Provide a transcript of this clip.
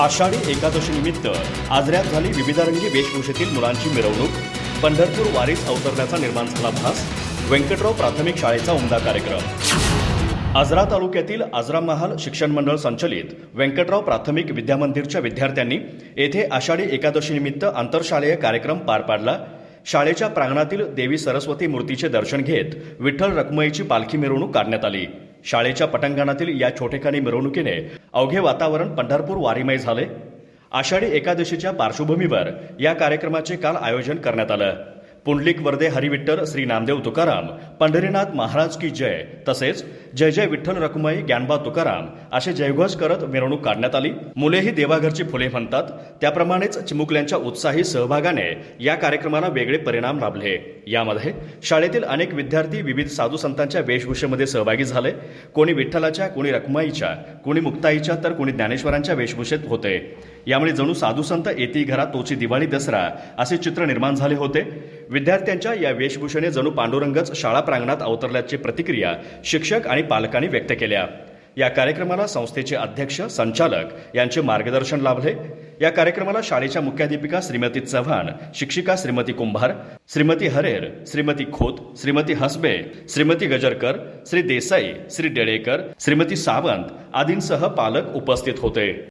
आषाढी एकादशी निमित्त आजऱ्यात झाली विविधरंगी वेशभूषेतील मुलांची मिरवणूक. पंढरपूर वारीस अवतरण्याचा निर्माण झाला भास. व्यंकटराव प्राथमिक शाळेचा उमदा कार्यक्रम. आजरा तालुक्यातील आजरा महाल शिक्षण मंडळ संचलित व्यंकटराव प्राथमिक विद्यामंदिरच्या विद्यार्थ्यांनी येथे आषाढी एकादशी निमित्त आंतरशालेय कार्यक्रम पार पाडला. शाळेच्या प्रांगणातील देवी सरस्वती मूर्तीचे दर्शन घेत विठ्ठल रखुमाईची पालखी मिरवणूक काढण्यात आली. शाळेच्या पटांगणातील या छोटेखानी मिरवणुकीने अवघे वातावरण पंढरपूर वारीमय झाले. आषाढी एकादशीच्या पार्श्वभूमीवर या कार्यक्रमाचे काल आयोजन करण्यात आलं. पुंडलिक वर्दे हरिविठ्ठल श्री नामदेव तुकाराम. पंढरीनाथ महाराज की जय. तसेच जय जय विठ्ठल रखुमाई ज्ञानबा तुकाराम. असे जयघोष करत मिरवणूक काढण्यात आली. मुलेही देवाघरची फुले म्हणतात. त्याप्रमाणेच चिमुकल्यांच्या उत्साही सहभागाने या कार्यक्रमाला वेगळे परिणाम लाभले. यामध्ये शाळेतील अनेक विद्यार्थी विविध साधू संतांच्या वेशभूषेमध्ये सहभागी झाले. कोणी विठ्ठलाच्या कोणी रखुमाईच्या कोणी मुक्ताईच्या तर कोणी ज्ञानेश्वरांच्या वेशभूषेत होते. यामुळे जणू साधू संत येती घरा तोची दिवाळी दसरा असे चित्र निर्माण झाले होते. विद्यार्थ्यांच्या या वेशभूषेने जणू पांडुरंगच शाळा प्रांगणात अवतरल्याची प्रतिक्रिया शिक्षक आणि पालकांनी व्यक्त केल्या. या कार्यक्रमाला संस्थेचे अध्यक्ष संचालक यांचे मार्गदर्शन लाभले. या कार्यक्रमाला शाळेच्या मुख्याध्यापिका श्रीमती चव्हाण शिक्षिका श्रीमती कुंभार श्रीमती हरेर श्रीमती खोत श्रीमती हसबे श्रीमती गजरकर श्री देसाई श्री डेळेकर श्रीमती सावंत आदींसह पालक उपस्थित होते.